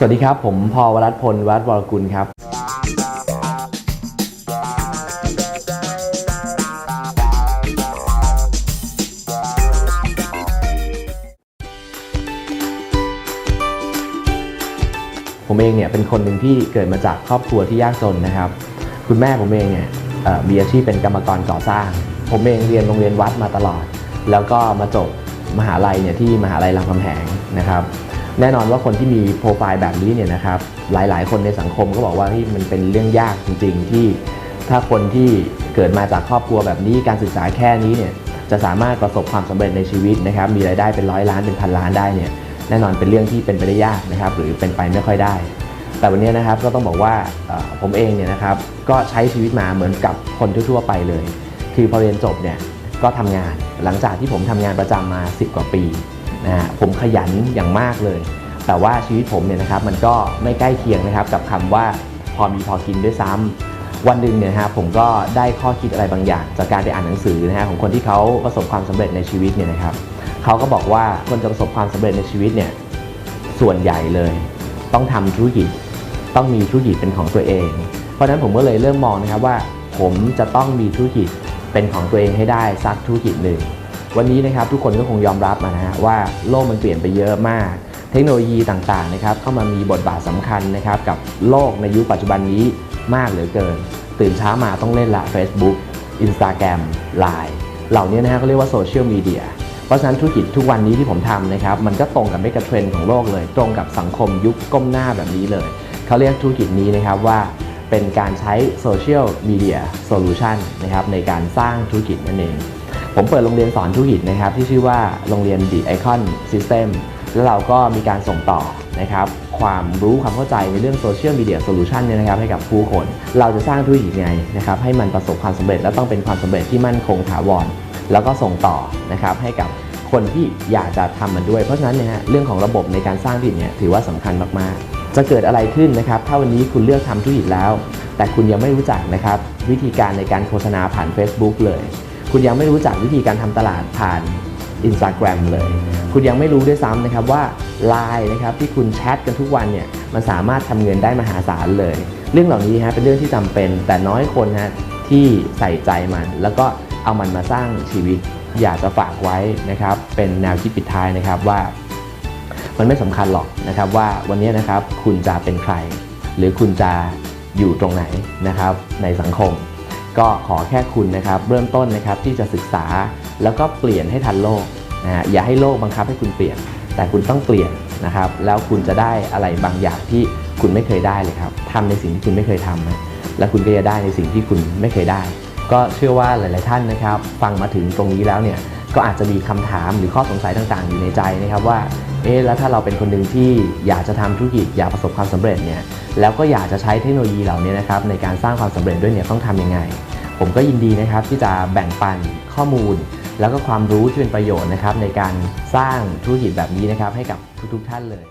สวัสดีครับ ผมพอวรัตพลวัฒน์วรกุลครับ ผมเองเนี่ยเป็นคนหนึ่งที่เกิดมาจากครอบครัวที่ยากจนนะครับ คุณแม่ผมเองเนี่ยมีอาชีพเป็นกรรมกรก่อสร้าง ผมเองเรียนโรงเรียนวัดมาตลอด แล้วก็มาจบมหาลัยเนี่ยที่มหาลัยรามคำแหงนะครับ แน่นอนว่าคนที่มีโปรไฟล์แบบนี้เนี่ยนะครับหลายๆ คนในสังคมก็บอกว่าเฮ้ยมันเป็นเรื่องยากจริง ๆ ที่ถ้าคนที่เกิดมาจากครอบครัวแบบนี้การศึกษาแค่นี้เนี่ยจะสามารถประสบความสำเร็จในชีวิตนะครับมีรายได้เป็นร้อยล้านเป็นพันล้านได้เนี่ยแน่นอนเป็นเรื่องที่เป็นไปได้ยากนะครับหรือเป็นไปไม่ค่อยได้ แต่วันนี้นะครับก็ต้องบอกว่าผมเองเนี่ยนะครับก็ใช้ชีวิตมาเหมือนกับคนทั่วๆไปเลย คือพอเรียนจบเนี่ยก็ทำงานหลังจากที่ผมทำงานประจำมา 10 กว่าปี นะฮะผมขยันอย่างมากเลย แต่ว่าชีวิตผมเนี่ยนะครับมันก็ไม่ใกล้เคียงนะครับกับคำว่าพอมีพอกินด้วยซ้ำวันหนึ่งเนี่ยนะฮะผมก็ได้ข้อคิดอะไรบางอย่าง จากการไปอ่านหนังสือนะฮะของคนที่เขาประสบความสำเร็จในชีวิตเนี่ยนะครับเขาก็บอกว่าคนจะประสบความสำเร็จในชีวิตเนี่ยส่วนใหญ่เลย ต้องทำธุรกิจต้องมีธุรกิจเป็นของตัวเอง เพราะฉะนั้นผมก็เลยเริ่มมองนะครับว่า ผมจะต้องมีธุรกิจเป็นของตัวเองให้ได้สักธุรกิจหนึ่ง วันนี้นะครับทุกคนก็คงยอมรับนะฮะว่าโลกมันเปลี่ยนไปเยอะมาก เทคโนโลยีต่างๆนะครับเข้ามามีบทบาทสำคัญนะครับกับโลกในยุคปัจจุบันนี้มากเหลือเกิน ตื่นเช้ามาต้องเล่นละ Facebook Instagram Line เหล่านี้นะฮะเขาเรียกว่าโซเชียลมีเดียเพราะฉะนั้นธุรกิจทุกวันนี้ที่ผมทำนะครับมันก็ตรงกับเมกะเทรนด์ของโลกเลย ตรงกับสังคมยุคก้มหน้าแบบนี้เลยเขาเรียกธุรกิจนี้นะครับว่าเป็นการใช้โซเชียลมีเดียโซลูชันนะครับในการสร้างธุรกิจนั่นเอง ผมเปิดโรงเรียนสอนธุรกิจนะครับที่ชื่อว่าโรงเรียน The Icon System แล้วเราก็มีการส่งต่อนะครับความรู้ความเข้าใจในเรื่องโซเชียลมีเดียโซลูชันเนี่ยนะครับให้กับผู้คน เราจะสร้างธุรกิจไงนะครับให้มันประสบความสำเร็จและต้องเป็นความสำเร็จที่มั่นคงถาวร แล้วก็ส่งต่อนะครับให้กับคนที่อยากจะทำมันด้วย เพราะฉะนั้นเนี่ยฮะเรื่องของระบบในการสร้างธุรกิจเนี่ยถือว่าสำคัญมากๆ จะเกิดอะไรขึ้นนะครับถ้าวันนี้คุณเลือกทำธุรกิจแล้ว แต่คุณยังไม่รู้จักนะครับวิธีการในการโฆษณาผ่าน Facebook เลย คุณยังไม่รู้จักวิธีการทำตลาดผ่าน Instagram เลย คุณยังไม่รู้ด้วยซ้ำนะครับว่า Line นะครับที่คุณแชทกันทุกวันเนี่ยมันสามารถทำเงินได้มหาศาลเลย เรื่องเหล่านี้ฮะเป็นเรื่องที่จำเป็น แต่น้อยคนฮะที่ใส่ใจมัน แล้วก็เอามันมาสร้างชีวิตอยากจะฝากไว้นะครับเป็นแนวคิดปิดท้ายนะครับว่า มันไม่สำคัญหรอกนะครับว่าวันนี้นะครับคุณจะเป็นใคร หรือคุณจะอยู่ตรงไหนนะครับในสังคม ก็ขอแค่คุณนะครับเริ่มต้นนะครับที่จะศึกษาแล้วก็เปลี่ยนให้ทันโลกนะฮะอย่าให้โลกบังคับให้คุณเปลี่ยน แต่คุณต้องเปลี่ยนนะครับแล้วคุณจะได้อะไรบางอย่างที่คุณไม่เคยได้เลยครับทำในสิ่งที่คุณไม่เคยทำนะแล้วคุณก็จะได้ในสิ่งที่คุณไม่เคยได้ ก็เชื่อว่าหลาย ๆ ท่านนะครับ ฟังมาถึงตรงนี้แล้วเนี่ยก็อาจจะมีคำถามหรือข้อสงสัยต่าง ๆ อยู่ในใจนะครับว่า เอ๊ะแล้วถ้าเราเป็นคนหนึ่งที่อยากจะทำธุรกิจอยากประสบความสำเร็จเนี่ยแล้วก็อยากจะใช้เทคโนโลยีเหล่านี้นะครับในการสร้างความสำเร็จด้วยเนี่ยต้องทำยังไง ผมก็ยินดีนะครับที่จะแบ่งปันข้อมูล แล้วก็ความรู้ที่เป็นประโยชน์นะครับในการสร้างธุรกิจแบบนี้นะครับให้กับทุกๆ ท่านเลย